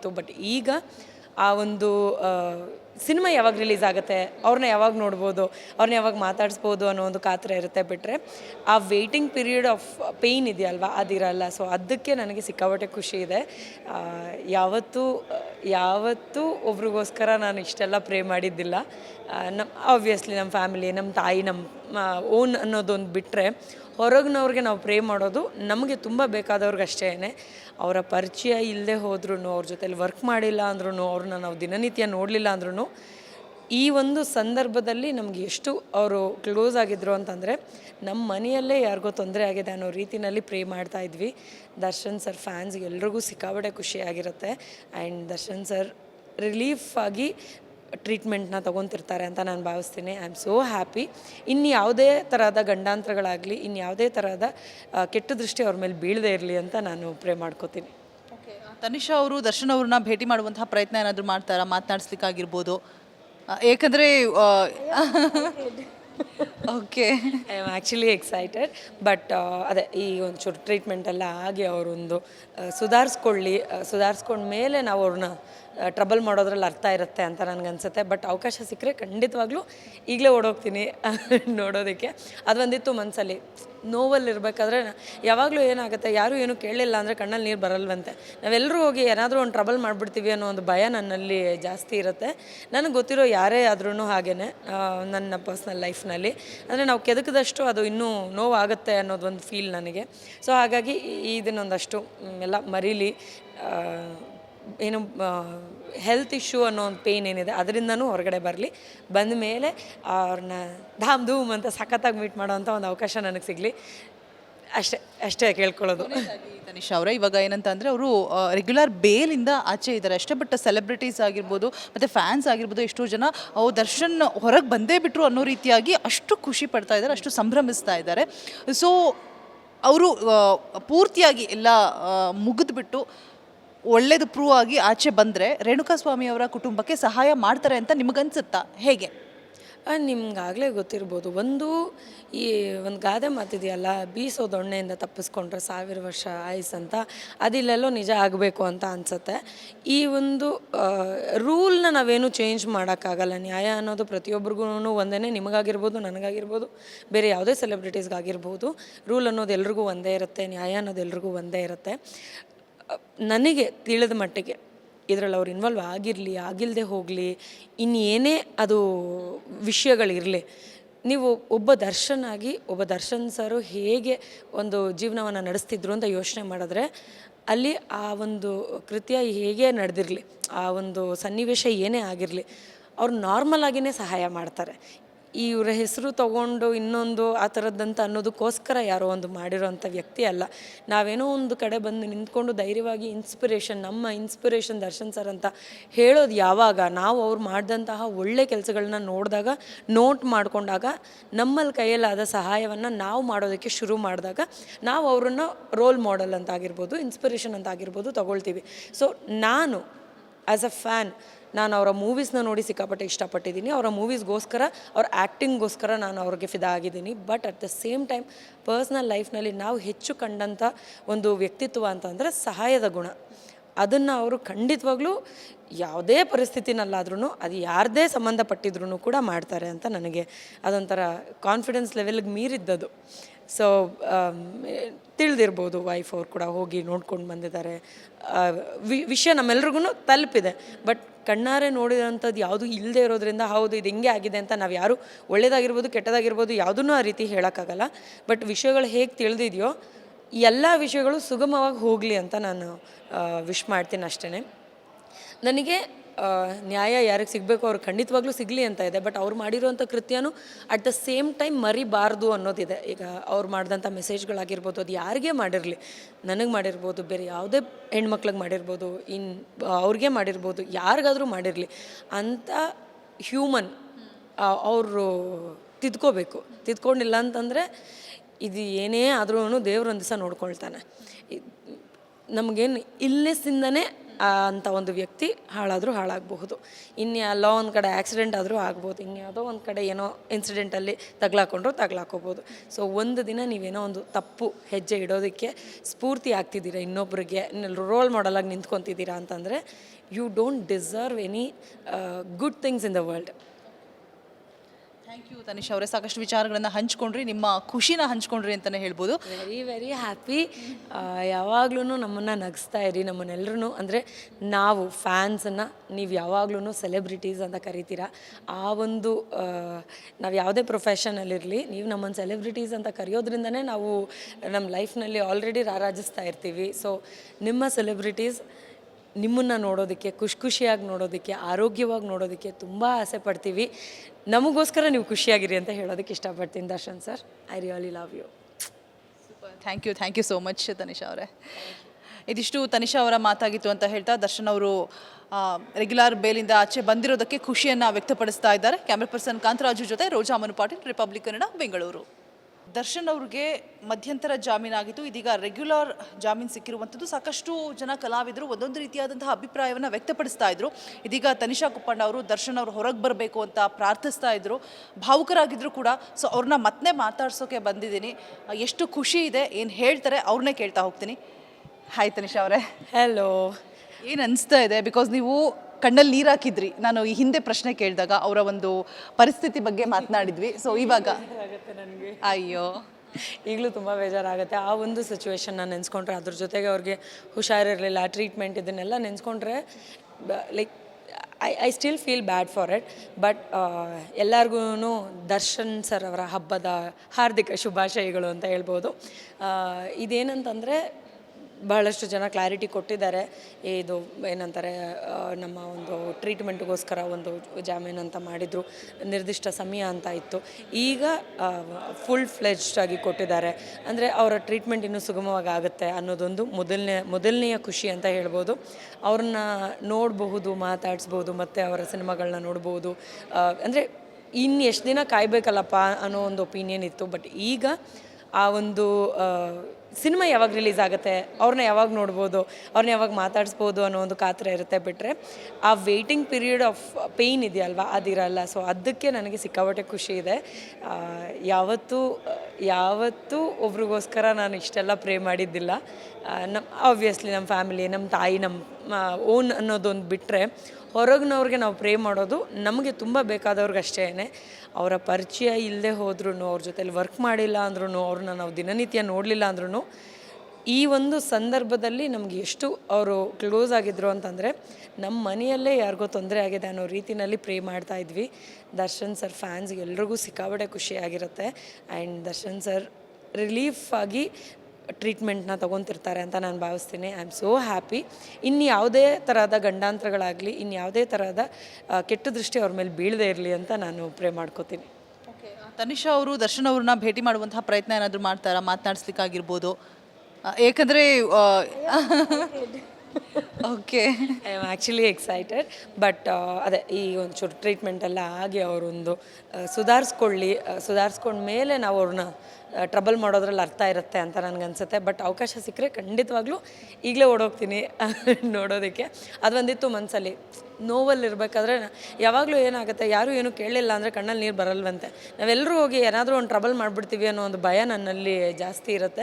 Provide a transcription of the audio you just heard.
ಇತ್ತು ಬಟ್ ಈಗ ಆ ಒಂದು ಸಿನಿಮಾ ಯಾವಾಗ ರಿಲೀಸ್ ಆಗುತ್ತೆ, ಅವ್ರನ್ನ ಯಾವಾಗ ನೋಡ್ಬೋದು, ಅವ್ರನ್ನ ಯಾವಾಗ ಮಾತಾಡಿಸ್ಬೋದು ಅನ್ನೋ ಒಂದು ಕಾತರ ಇರುತ್ತೆ ಬಿಟ್ಟರೆ ಆ ವೆಯ್ಟಿಂಗ್ ಪೀರಿಯಡ್ ಆಫ್ ಪೇಯ್ನ್ ಇದೆಯಲ್ವ? ಅದಿರಲ್ಲ. ಸೊ ಅದಕ್ಕೆ ನನಗೆ ಸಿಕ್ಕಾಪಟ್ಟೆ ಖುಷಿ ಇದೆ. ಯಾವತ್ತೂ ಯಾವತ್ತೂ ಒಬ್ರಿಗೋಸ್ಕರ ನಾನು ಇಷ್ಟೆಲ್ಲ ಪ್ರೇ ಮಾಡಿದ್ದಿಲ್ಲ. ನಮ್ಮ ಆಬ್ವಿಯಸ್ಲಿ ನಮ್ಮ ಫ್ಯಾಮಿಲಿ ನಮ್ಮ ತಾಯಿ ನಮ್ಮ ಓನ್ ಅನ್ನೋದೊಂದು ಬಿಟ್ಟರೆ ಹೊರಗಿನವ್ರಿಗೆ ನಾವು ಪ್ರೇ ಮಾಡೋದು ನಮಗೆ ತುಂಬ ಬೇಕಾದವ್ರಿಗೆ ಅಷ್ಟೇ ಅವರ ಪರಿಚಯ ಇಲ್ಲದೆ ಹೋದ್ರೂ ಅವ್ರ ಜೊತೆಲಿ ವರ್ಕ್ ಮಾಡಿಲ್ಲ ಅಂದ್ರೂ ಅವ್ರನ್ನ ನಾವು ದಿನನಿತ್ಯ ನೋಡಲಿಲ್ಲ ಅಂದ್ರೂ ಈ ಒಂದು ಸಂದರ್ಭದಲ್ಲಿ ನಮ್ಗೆ ಎಷ್ಟು ಅವರು ಕ್ಲೋಸ್ ಆಗಿದ್ರು ಅಂತಂದರೆ ನಮ್ಮ ಮನೆಯಲ್ಲೇ ಯಾರಿಗೋ ತೊಂದರೆ ಆಗಿದೆ ಅನ್ನೋ ರೀತಿಯಲ್ಲಿ ಪ್ರೇ ಮಾಡ್ತಾ ಇದ್ವಿ. ದರ್ಶನ್ ಸರ್ ಫ್ಯಾನ್ಸ್ ಎಲ್ರಿಗೂ ಸಿಕ್ಕಾಬಡೆ ಖುಷಿಯಾಗಿರುತ್ತೆ ಆ್ಯಂಡ್ ದರ್ಶನ್ ಸರ್ ರಿಲೀಫ್ ಆಗಿ ಟ್ರೀಟ್ಮೆಂಟ್ನ ತೊಗೊತಿರ್ತಾರೆ ಅಂತ ನಾನು ಭಾವಿಸ್ತೀನಿ. ಐ ಆಮ್ ಸೋ ಹ್ಯಾಪಿ ಇನ್ನು ಯಾವುದೇ ಥರದ ಗಂಡಾಂತರಗಳಾಗಲಿ ಇನ್ನು ಯಾವುದೇ ಥರದ ಕೆಟ್ಟ ದೃಷ್ಟಿ ಅವ್ರ ಮೇಲೆ ಬೀಳದೇ ಇರಲಿ ಅಂತ ನಾನು ಪ್ರೇ ಮಾಡ್ಕೋತೀನಿ. ತನಿಷಾ ಅವರು ದರ್ಶನ್ ಅವ್ರನ್ನ ಭೇಟಿ ಮಾಡುವಂತಹ ಪ್ರಯತ್ನ ಏನಾದರೂ ಮಾಡ್ತಾರಾ? ಮಾತನಾಡಿಸ್ಲಿಕ್ಕಾಗಿರ್ಬೋದು ಏಕೆಂದರೆ ಏಕೆಂದ್ರೆ okay I am actually excited but ಅದೇ ಈ ಒಂಚೂರು ಟ್ರೀಟ್ಮೆಂಟ್ ಎಲ್ಲ ಆಗಿ ಅವರೊಂದು ಸುಧಾರಿಸ್ಕೊಳ್ಳಿ ಸುಧಾರಿಸ್ಕೊಂಡ ಮೇಲೆ ನಾವು ಅವ್ರನ್ನ ಟ್ರಬಲ್ ಮಾಡೋದ್ರಲ್ಲಿ ಅರ್ಥ ಇರುತ್ತೆ ಅಂತ ನನಗನ್ಸುತ್ತೆ. ಬಟ್ ಅವಕಾಶ ಸಿಕ್ಕರೆ ಖಂಡಿತವಾಗ್ಲೂ ಈಗಲೇ ಓಡೋಗ್ತೀನಿ ನೋಡೋದಕ್ಕೆ. ಅದು ಒಂದಿತ್ತು ಮನಸ್ಸಲ್ಲಿ ನೋವಲ್ಲಿ ಇರಬೇಕಾದ್ರೆ ಯಾವಾಗಲೂ ಏನಾಗುತ್ತೆ, ಯಾರೂ ಏನೂ ಕೇಳಲಿಲ್ಲ ಅಂದರೆ ಕಣ್ಣಲ್ಲಿ ನೀರು ಬರಲ್ವಂತೆ. ನಾವೆಲ್ಲರೂ ಹೋಗಿ ಏನಾದರೂ ಒಂದು ಟ್ರಬಲ್ ಮಾಡಿಬಿಡ್ತೀವಿ ಅನ್ನೋ ಒಂದು ಭಯ ನನ್ನಲ್ಲಿ ಜಾಸ್ತಿ ಇರುತ್ತೆ. ನನಗೆ ಗೊತ್ತಿರೋ ಯಾರೇ ಆದ್ರೂ ಹಾಗೇ ನನ್ನ ಪರ್ಸ್ನಲ್ ಲೈಫ್ನಲ್ಲಿ ಅಂದರೆ ನಾವು ಕೆದಕದಷ್ಟು ಅದು ಇನ್ನೂ ನೋವಾಗುತ್ತೆ ಅನ್ನೋದೊಂದು ಫೀಲ್ ನನಗೆ. ಸೊ ಹಾಗಾಗಿ ಇದನ್ನೊಂದಷ್ಟು ಎಲ್ಲ ಮರೀಲಿ. ಏನು ಹೆಲ್ತ್ ಇಶ್ಯೂ ಅನ್ನೋ ಒಂದು ಪೇಯ್ನ್ ಏನಿದೆ, ಅದರಿಂದನೂ ಹೊರಗಡೆ ಬರಲಿ. ಬಂದ ಮೇಲೆ ಅವ್ರನ್ನ ಧಾಮ್ ಧೂಮ್ ಅಂತ ಸಖತ್ತಾಗಿ ಮೀಟ್ ಮಾಡೋವಂಥ ಒಂದು ಅವಕಾಶ ನನಗೆ ಸಿಗಲಿ. ಅಷ್ಟೇ ಅಷ್ಟೇ ಕೇಳ್ಕೊಳ್ಳೋದು. ತನಿಷ್ ಅವರೇ, ಇವಾಗ ಏನಂತ ಅಂದರೆ ಅವರು ರೆಗ್ಯುಲರ್ ಬೇಲಿಂದ ಆಚೆ ಇದ್ದಾರೆ ಅಷ್ಟೇ ಬಟ್ ಸೆಲೆಬ್ರಿಟೀಸ್ ಆಗಿರ್ಬೋದು, ಮತ್ತು ಫ್ಯಾನ್ಸ್ ಆಗಿರ್ಬೋದು, ಎಷ್ಟೋ ಜನ, ಅವು ದರ್ಶನ್ ಹೊರಗೆ ಬಂದೇ ಬಿಟ್ಟರು ಅನ್ನೋ ರೀತಿಯಾಗಿ ಅಷ್ಟು ಖುಷಿ ಪಡ್ತಾ ಇದ್ದಾರೆ ಅಷ್ಟು ಸಂಭ್ರಮಿಸ್ತಾ ಇದ್ದಾರೆ ಸೊ ಅವರು ಪೂರ್ತಿಯಾಗಿ ಎಲ್ಲ ಮುಗಿದ್ಬಿಟ್ಟು ಒಳ್ಳೇದು ಪ್ರೂವ್ ಆಗಿ ಆಚೆ ಬಂದರೆ ರೇಣುಕಾ ಸ್ವಾಮಿ ಅವರ ಕುಟುಂಬಕ್ಕೆ ಸಹಾಯ ಮಾಡ್ತಾರೆ ಅಂತ ನಿಮಗನ್ಸುತ್ತಾ? ಹೇಗೆ? ನಿಮ್ಗಾಗಲೇ ಗೊತ್ತಿರ್ಬೋದು. ಒಂದು ಈ ಒಂದು ಗಾದೆ ಮಾತಿದೆಯಲ್ಲ ಬೀಸೋ ದೊಣ್ಣೆಯಿಂದ ತಪ್ಪಿಸ್ಕೊಂಡ್ರೆ ಸಾವಿರ ವರ್ಷ ಆಯ್ಸ್ ಅಂತ, ಅದಿಲ್ಲೆಲ್ಲೋ ನಿಜ ಆಗಬೇಕು ಅಂತ ಅನಿಸುತ್ತೆ. ಈ ಒಂದು ರೂಲ್ನ ನಾವೇನು ಚೇಂಜ್ ಮಾಡೋಕ್ಕಾಗಲ್ಲ. ನ್ಯಾಯ ಅನ್ನೋದು ಪ್ರತಿಯೊಬ್ಬರಿಗೂ ಒಂದೇ ನಿಮಗಾಗಿರ್ಬೋದು, ನನಗಾಗಿರ್ಬೋದು, ಬೇರೆ ಯಾವುದೇ ಸೆಲೆಬ್ರಿಟೀಸ್ಗಾಗಿರ್ಬೋದು ರೂಲ್ ಅನ್ನೋದು ಎಲ್ರಿಗೂ ಒಂದೇ ಇರುತ್ತೆ, ನ್ಯಾಯ ಅನ್ನೋದು ಎಲ್ರಿಗೂ ಒಂದೇ ಇರುತ್ತೆ. ನನಗೆ ತಿಳಿದ ಮಟ್ಟಿಗೆ ಇದರಲ್ಲಿ ಅವ್ರು ಇನ್ವಾಲ್ವ್ ಆಗಿರಲಿ ಆಗಿಲ್ಲದೆ ಹೋಗಲಿ, ಇನ್ನೇನೇ ಅದು ವಿಷಯಗಳಿರಲಿ, ನೀವು ಒಬ್ಬ ದರ್ಶನ್ ಆಗಿ ಒಬ್ಬ ದರ್ಶನ್ ಸರು ಹೇಗೆ ಒಂದು ಜೀವನವನ್ನು ನಡೆಸ್ತಿದ್ರು ಅಂತ ಯೋಚನೆ ಮಾಡಿದ್ರೆ, ಅಲ್ಲಿ ಆ ಒಂದು ಕೃತ್ಯ ಹೇಗೆ ನಡೆದಿರಲಿ, ಆ ಒಂದು ಸನ್ನಿವೇಶ ಏನೇ ಆಗಿರಲಿ, ಅವ್ರು ನಾರ್ಮಲ್ ಆಗಿಯೇ ಸಹಾಯ ಮಾಡ್ತಾರೆ. ಇವರ ಹೆಸರು ತಗೊಂಡು ಇನ್ನೊಂದು ಆ ಥರದ್ದಂತ ಅನ್ನೋದಕ್ಕೋಸ್ಕರ ಯಾರೋ ಒಂದು ಮಾಡಿರೋಂಥ ವ್ಯಕ್ತಿ ಅಲ್ಲ. ನಾವೇನೋ ಒಂದು ಕಡೆ ಬಂದು ನಿಂತ್ಕೊಂಡು ಧೈರ್ಯವಾಗಿ ಇನ್ಸ್ಪಿರೇಷನ್ ನಮ್ಮ ಇನ್ಸ್ಪಿರೇಷನ್ ದರ್ಶನ್ ಸರ್ ಅಂತ ಹೇಳೋದು ಯಾವಾಗ, ನಾವು ಅವ್ರು ಮಾಡಿದಂತಹ ಒಳ್ಳೆ ಕೆಲಸಗಳನ್ನ ನೋಡಿದಾಗ ನೋಟ್ ಮಾಡಿಕೊಂಡಾಗ ನಮ್ಮಲ್ಲಿ ಕೈಯಲ್ಲಾದ ಸಹಾಯವನ್ನು ನಾವು ಮಾಡೋದಕ್ಕೆ ಶುರು ಮಾಡಿದಾಗ, ನಾವು ಅವರನ್ನು ರೋಲ್ ಮಾಡೆಲ್ ಅಂತ ಆಗಿರ್ಬೋದು ಇನ್ಸ್ಪಿರೇಷನ್ ಅಂತ ಆಗಿರ್ಬೋದು ತಗೊಳ್ತೀವಿ. ಸೊ ನಾನು ಆ್ಯಸ್ ಅ ಫ್ಯಾನ್ ನಾನು ಅವರ ಮೂವೀಸ್ನ ನೋಡಿ ಸಿಕ್ಕಾಪಟ್ಟೆ ಇಷ್ಟಪಟ್ಟಿದ್ದೀನಿ. ಅವರ ಮೂವೀಸ್ಗೋಸ್ಕರ ಅವ್ರ ಆ್ಯಕ್ಟಿಂಗ್ಗೋಸ್ಕರ ನಾನು ಅವ್ರಿಗೆ ಫಿದಾ ಆಗಿದ್ದೀನಿ. But at the same time personal ಲೈಫ್ನಲ್ಲಿ ನಾವು ಹೆಚ್ಚು ಕಂಡಂಥ ಒಂದು ವ್ಯಕ್ತಿತ್ವ ಅಂತಂದರೆ ಸಹಾಯದ ಗುಣ. ಅದನ್ನು ಅವರು ಖಂಡಿತವಾಗ್ಲೂ ಯಾವುದೇ ಪರಿಸ್ಥಿತಿನಲ್ಲಾದ್ರೂ ಅದು ಯಾರದೇ ಸಂಬಂಧಪಟ್ಟಿದ್ರು ಕೂಡ ಮಾಡ್ತಾರೆ ಅಂತ ನನಗೆ ಅದೊಂಥರ ಕಾನ್ಫಿಡೆನ್ಸ್ ಲೆವೆಲ್ಗೆ ಮೀರಿದ್ದದು. ಸೊ ತಿಳಿದಿರ್ಬೋದು ವೈಫ್ ಅವ್ರು ಕೂಡ ಹೋಗಿ ನೋಡ್ಕೊಂಡು ಬಂದಿದ್ದಾರೆ. ವಿಷಯ ನಮ್ಮೆಲ್ರಿಗೂ ತಲುಪಿದೆ. ಬಟ್ ಕಣ್ಣಾರೆ ನೋಡಿದಂಥದ್ದು ಯಾವುದು ಇಲ್ಲದೆ ಇರೋದ್ರಿಂದ, ಹೌದು, ಇದು ಹೆಂಗೆ ಆಗಿದೆ ಅಂತ ನಾವು ಯಾರು ಒಳ್ಳೇದಾಗಿರ್ಬೋದು, ಕೆಟ್ಟದಾಗಿರ್ಬೋದು ಯಾವುದನ್ನೂ ಆ ರೀತಿ ಹೇಳೋಕ್ಕಾಗಲ್ಲ. ಬಟ್ ವಿಷಯಗಳು ಹೇಗೆ ತಿಳಿದಿದೆಯೋ, ಎಲ್ಲ ವಿಷಯಗಳು ಸುಗಮವಾಗಿ ಹೋಗಲಿ ಅಂತ ನಾನು ವಿಶ್ ಮಾಡ್ತೀನಿ ಅಷ್ಟೇ ನನಗೆ ನ್ಯಾಯ ಯಾರಿಗೆ ಸಿಗಬೇಕು ಅವ್ರು ಖಂಡಿತವಾಗ್ಲೂ ಸಿಗಲಿ ಅಂತ ಇದೆ, ಬಟ್ ಅವ್ರು ಮಾಡಿರೋಂಥ ಕೃತ್ಯನೂ ಅಟ್ ದ ಸೇಮ್ ಟೈಮ್ ಮರಿಬಾರ್ದು ಅನ್ನೋದಿದೆ. ಈಗ ಅವ್ರು ಮಾಡಿದಂಥ ಮೆಸೇಜ್ಗಳಾಗಿರ್ಬೋದು, ಅದು ಯಾರಿಗೆ ಮಾಡಿರಲಿ, ನನಗೆ ಮಾಡಿರ್ಬೋದು, ಬೇರೆ ಯಾವುದೇ ಹೆಣ್ಮಕ್ಳಿಗೆ ಮಾಡಿರ್ಬೋದು, ಇನ್ ಅವ್ರಿಗೆ ಮಾಡಿರ್ಬೋದು, ಯಾರಿಗಾದರೂ ಮಾಡಿರಲಿ ಅಂಥ ಹ್ಯೂಮನ್ ಅವರು ತಿದ್ಕೋಬೇಕು. ತಿದ್ಕೊಂಡಿಲ್ಲ ಅಂತಂದರೆ ಇದು ಏನೇ ಆದ್ರೂ ದೇವ್ರು ಒಂದು ದಿವಸ ನೋಡ್ಕೊಳ್ತಾನೆ. ನಮಗೇನು ಇಲ್ನೆಸ್ಸಿಂದನೇ ಅಂತ ಒಂದು ವ್ಯಕ್ತಿ ಹಾಳಾದರೂ ಹಾಳಾಗಬಹುದು. ಇನ್ನು ಎಲ್ಲೋ ಒಂದು ಕಡೆ ಆಕ್ಸಿಡೆಂಟ್ ಆದರೂ ಆಗ್ಬೋದು ಇನ್ಯಾವುದೋ ಒಂದು ಕಡೆ ಏನೋ ಇನ್ಸಿಡೆಂಟಲ್ಲಿ ತಗ್ಲಾಕೊಂಡ್ರು ತಗ್ಲಾಕೋಬೋದು ಸೊ ಒಂದು ದಿನ ನೀವೇನೋ ಒಂದು ತಪ್ಪು ಹೆಜ್ಜೆ ಇಡೋದಕ್ಕೆ ಸ್ಫೂರ್ತಿ ಆಗ್ತಿದ್ದೀರಾ ಇನ್ನೊಬ್ಬರಿಗೆ ರೋಲ್ ಮಾಡಲಾಗಿ ನಿಂತ್ಕೊತಿದ್ದೀರಾ ಅಂತಂದರೆ you don't deserve any good things in the world thank you Tanish ಅವರೇ. ಸಾಕಷ್ಟು ವಿಚಾರಗಳನ್ನು ಹಂಚ್ಕೊಂಡ್ರಿ, ನಿಮ್ಮ ಖುಷಿನ ಹಂಚ್ಕೊಂಡ್ರಿ ಅಂತಲೇ ಹೇಳ್ಬೋದು. ವೆರಿ ವೆರಿ ಹ್ಯಾಪಿ ಯಾವಾಗ್ಲೂ ನಮ್ಮನ್ನು ನಗಿಸ್ತಾ ಇರಿ ನಮ್ಮನ್ನೆಲ್ಲರೂ ಅಂದರೆ ನಾವು ಫ್ಯಾನ್ಸನ್ನು ನೀವು ಯಾವಾಗ್ಲೂ ಸೆಲೆಬ್ರಿಟೀಸ್ ಅಂತ ಕರಿತೀರಾ? ಆ ಒಂದು ನಾವು ಯಾವುದೇ ಪ್ರೊಫೆಷನಲ್ಲಿರಲಿ ನೀವು ನಮ್ಮನ್ನು ಸೆಲೆಬ್ರಿಟೀಸ್ ಅಂತ ಕರೆಯೋದ್ರಿಂದನೇ ನಾವು ನಮ್ಮ ಲೈಫ್ನಲ್ಲಿ ಆಲ್ರೆಡಿ ರಾರಾಜಿಸ್ತಾ ಇರ್ತೀವಿ. ಸೊ ನಿಮ್ಮ ಸೆಲೆಬ್ರಿಟೀಸ್ ನಿಮ್ಮನ್ನು ನೋಡೋದಕ್ಕೆ ಖುಷಿ ಖುಷಿಯಾಗಿ ನೋಡೋದಕ್ಕೆ, ಆರೋಗ್ಯವಾಗಿ ನೋಡೋದಕ್ಕೆ ತುಂಬ ಆಸೆ ಪಡ್ತೀವಿ. ನಮಗೋಸ್ಕರ ನೀವು ಖುಷಿಯಾಗಿರಿ ಅಂತ ಹೇಳೋದಕ್ಕೆ ಇಷ್ಟಪಡ್ತೀನಿ Darshan sir. I really love you thank you thank you so much Tanisha ಅವರೇ. ಇದಿಷ್ಟು ತನಿಷಾ ಅವರ ಮಾತಾಗಿತ್ತು ಅಂತ ಹೇಳ್ತಾ ದರ್ಶನ್ ಅವರು ರೆಗ್ಯುಲರ್ ಬೇಲಿಂದ ಆಚೆ ಬಂದಿರೋದಕ್ಕೆ ಖುಷಿಯನ್ನು ವ್ಯಕ್ತಪಡಿಸ್ತಾ ಇದ್ದಾರೆ. ಕ್ಯಾಮ್ರಾ ಪರ್ಸನ್ ಕಾಂತರಾಜು ಜೊತೆ ರೋಜಾ ಅಮನು ಪಾಟೀಲ್ ರಿಪಬ್ಲಿಕ್ ಕನ್ನಡ ಬೆಂಗಳೂರು ದರ್ಶನ್ ಅವ್ರಿಗೆ ಮಧ್ಯಂತರ ಜಾಮೀನಾಗಿತ್ತು ಇದೀಗ ರೆಗ್ಯುಲರ್ ಜಾಮೀನು ಸಿಕ್ಕಿರುವಂಥದ್ದು ಸಾಕಷ್ಟು ಜನ ಕಲಾವಿದರು ಒಂದೊಂದು ರೀತಿಯಾದಂತಹ ಅಭಿಪ್ರಾಯವನ್ನು ವ್ಯಕ್ತಪಡಿಸ್ತಾ ಇದ್ರು. ಇದೀಗ ತನಿಷಾ ಕುಪ್ಪಣ್ಣ ಅವರು ದರ್ಶನ್ ಅವರು ಹೊರಗೆ ಬರಬೇಕು ಅಂತ ಪ್ರಾರ್ಥಿಸ್ತಾ ಇದ್ರು. ಭಾವುಕರಾಗಿದ್ರು ಕೂಡ. ಸೊ ಅವ್ರನ್ನ ಮತ್ತೆ ಮಾತಾಡ್ಸೋಕೆ ಬಂದಿದ್ದೀನಿ. ಎಷ್ಟು ಖುಷಿ ಇದೆ ಏನು ಹೇಳ್ತಾರೆ ಅವ್ರನ್ನೇ ಕೇಳ್ತಾ ಹೋಗ್ತೀನಿ. ಹಾಯ್ ತನಿಷಾ ಅವರೇ. ಹಲೋ ಏನು ಅನಿಸ್ತಾ ಇದೆ? ಬಿಕಾಸ್ ನೀವು ಕಣ್ಣಲ್ಲಿ ನೀರು ಹಾಕಿದ್ರಿ. ನಾನು ಈ ಹಿಂದೆ ಪ್ರಶ್ನೆ ಕೇಳಿದಾಗ ಅವರ ಒಂದು ಪರಿಸ್ಥಿತಿ ಬಗ್ಗೆ ಮಾತನಾಡಿದ್ವಿ. ಸೊ ಇವಾಗ ಅಯ್ಯೋ. ಈಗಲೂ ತುಂಬ ಬೇಜಾರಾಗುತ್ತೆ. ಆ ಒಂದು ಸಿಚುವೇಶನ್ನ ನೆನೆಸ್ಕೊಂಡ್ರೆ ಅದ್ರ ಜೊತೆಗೆ ಅವ್ರಿಗೆ ಹುಷಾರಿರಲಿಲ್ಲ ಟ್ರೀಟ್ಮೆಂಟ್ ಇದನ್ನೆಲ್ಲ ನೆನೆಸ್ಕೊಂಡ್ರೆ like I I still feel bad for it but ಎಲ್ಲರಿಗೂ ದರ್ಶನ್ ಸರ್ ಅವರ ಹಬ್ಬದ ಹಾರ್ದಿಕ ಶುಭಾಶಯಗಳು ಅಂತ ಹೇಳ್ಬೋದು. ಇದೇನಂತಂದರೆ ಬಹಳಷ್ಟು ಜನ ಕ್ಲಾರಿಟಿ ಕೊಟ್ಟಿದ್ದಾರೆ. ಇದು ಏನಂತಾರೆ ನಮ್ಮ ಒಂದು ಟ್ರೀಟ್ಮೆಂಟ್ಗೋಸ್ಕರ ಒಂದು ಜಾಮೀನು ಅಂತ ಮಾಡಿದರು. ನಿರ್ದಿಷ್ಟ ಸಮಯ ಅಂತ ಇತ್ತು. ಈಗ ಫುಲ್ ಫ್ಲೆಜ್ಡ್ ಆಗಿ ಕೊಟ್ಟಿದ್ದಾರೆ. ಅಂದರೆ ಅವರ ಟ್ರೀಟ್ಮೆಂಟ್ ಇನ್ನೂ ಸುಗಮವಾಗಿ ಆಗುತ್ತೆ ಅನ್ನೋದೊಂದು ಮೊದಲನೇ, ಮೊದಲನೆಯ ಖುಷಿ ಅಂತ ಹೇಳ್ಬೋದು. ಅವ್ರನ್ನ ನೋಡಬಹುದು ಮಾತಾಡಿಸ್ಬೋದು ಮತ್ತು ಅವರ ಸಿನಿಮಾಗಳನ್ನ ನೋಡ್ಬೋದು ಅಂದರೆ ಇನ್ನು ಎಷ್ಟು ದಿನ ಕಾಯಬೇಕಲ್ಲಪ್ಪ ಅನ್ನೋ ಒಂದು ಒಪಿನಿಯನ್ ಇತ್ತು. ಬಟ್ ಈಗ ಆ ಒಂದು ಸಿನಿಮಾ ಯಾವಾಗ ರಿಲೀಸ್ ಆಗುತ್ತೆ ಅವ್ರನ್ನ ಯಾವಾಗ ನೋಡ್ಬೋದು ಅವ್ರನ್ನ ಯಾವಾಗ ಮಾತಾಡಿಸ್ಬೋದು ಅನ್ನೋ ಒಂದು ಕಾತರ ಇರುತ್ತೆ ಬಿಟ್ಟರೆ ಆ ವೇಟಿಂಗ್ ಪೀರಿಯಡ್ ಆಫ್ ಪೇಯ್ನ್ ಇದೆಯಲ್ವಾ, ಅದಿರಲ್ಲ. ಸೊ ಅದಕ್ಕೆ ನನಗೆ ಸಿಕ್ಕಾಪಟ್ಟೆ ಖುಷಿ ಇದೆ. ಯಾವತ್ತೂ ಯಾವತ್ತೂ ಒಬ್ರಿಗೋಸ್ಕರ ನಾನು ಇಷ್ಟೆಲ್ಲ ಪ್ರೇ ಮಾಡಿದ್ದಿಲ್ಲ. ನಮ್ಮ ಆಬ್ವಿಯಸ್ಲಿ ನಮ್ಮ ಫ್ಯಾಮಿಲಿ ನಮ್ಮ ತಾಯಿ ನಮ್ಮ ಓನ್ ಅನ್ನೋದೊಂದು ಬಿಟ್ಟರೆ ಹೊರಗಿನವ್ರಿಗೆ ನಾವು ಪ್ರೇ ಮಾಡೋದು ನಮಗೆ ತುಂಬ ಬೇಕಾದವ್ರಿಗೆ ಅಷ್ಟೇ ಅವರ ಪರಿಚಯ ಇಲ್ಲದೆ ಹೋದ್ರೂ ಅವ್ರ ಜೊತೆಲಿ ವರ್ಕ್ ಮಾಡಿಲ್ಲ ಅಂದ್ರೂ ಅವ್ರನ್ನ ನಾವು ದಿನನಿತ್ಯ ನೋಡಲಿಲ್ಲ ಅಂದ್ರೂ ಈ ಒಂದು ಸಂದರ್ಭದಲ್ಲಿ ನಮ್ಗೆ ಎಷ್ಟು ಅವರು ಕ್ಲೋಸ್ ಆಗಿದ್ರು ಅಂತಂದರೆ ನಮ್ಮ ಮನೆಯಲ್ಲೇ ಯಾರಿಗೋ ತೊಂದರೆ ಆಗಿದೆ ಅನ್ನೋ ರೀತಿಯಲ್ಲಿ ಪ್ರೇ ಮಾಡ್ತಾ ಇದ್ವಿ. ದರ್ಶನ್ ಸರ್ ಫ್ಯಾನ್ಸ್ಗೆ ಎಲ್ರಿಗೂ ಸಿಕ್ಕಾಬಡೆ ಖುಷಿಯಾಗಿರುತ್ತೆ ಆ್ಯಂಡ್ ದರ್ಶನ್ ಸರ್ ರಿಲೀಫ್ ಆಗಿ ಟ್ರೀಟ್ಮೆಂಟ್ನ ತೊಗೊತಿರ್ತಾರೆ ಅಂತ ನಾನು ಭಾವಿಸ್ತೀನಿ. ಐ ಆಮ್ ಸೋ ಹ್ಯಾಪಿ ಇನ್ನು ಯಾವುದೇ ಥರದ ಗಂಡಾಂತರಗಳಾಗಲಿ ಇನ್ನು ಯಾವುದೇ ಥರದ ಕೆಟ್ಟ ದೃಷ್ಟಿ ಅವ್ರ ಮೇಲೆ ಬೀಳದೇ ಇರಲಿ ಅಂತ ನಾನು ಪ್ರೇ ಮಾಡ್ಕೋತೀನಿ. ತನಿಷಾ ಅವರು ದರ್ಶನ್ ಅವ್ರನ್ನ ಭೇಟಿ ಮಾಡುವಂತಹ ಪ್ರಯತ್ನ ಏನಾದರೂ ಮಾಡ್ತಾರಾ? ಮಾತನಾಡಿಸ್ಲಿಕ್ಕಾಗಿರ್ಬೋದು? ಏಕೆಂದರೆ okay I am actually excited but ಅದೇ ಈ ಒಂಚೂರು ಟ್ರೀಟ್ಮೆಂಟ್ ಎಲ್ಲ ಆಗಿ ಅವರೊಂದು ಸುಧಾರಿಸ್ಕೊಳ್ಳಿ ಸುಧಾರಿಸ್ಕೊಂಡ ಮೇಲೆ ನಾವು ಅವ್ರನ್ನ ಟ್ರಬಲ್ ಮಾಡೋದ್ರಲ್ಲಿ ಅರ್ಥ ಇರುತ್ತೆ ಅಂತ ನನಗನ್ಸುತ್ತೆ ಬಟ್ ಅವಕಾಶ ಸಿಕ್ಕರೆ ಖಂಡಿತವಾಗ್ಲೂ ಈಗಲೇ ಓಡೋಗ್ತೀನಿ ನೋಡೋದಕ್ಕೆ. ಅದೊಂದಿತ್ತು ಮನಸ್ಸಲ್ಲಿ ನೋವಲ್ಲಿ ಇರಬೇಕಾದ್ರೆ ಯಾವಾಗಲೂ ಏನಾಗುತ್ತೆ, ಯಾರೂ ಏನೂ ಕೇಳಲಿಲ್ಲ ಅಂದರೆ ಕಣ್ಣಲ್ಲಿ ನೀರು ಬರಲ್ವಂತೆ. ನಾವೆಲ್ಲರೂ ಹೋಗಿ ಏನಾದರೂ ಒಂದು ಟ್ರಬಲ್ ಮಾಡಿಬಿಡ್ತೀವಿ ಅನ್ನೋ ಒಂದು ಭಯ ನನ್ನಲ್ಲಿ ಜಾಸ್ತಿ ಇರುತ್ತೆ.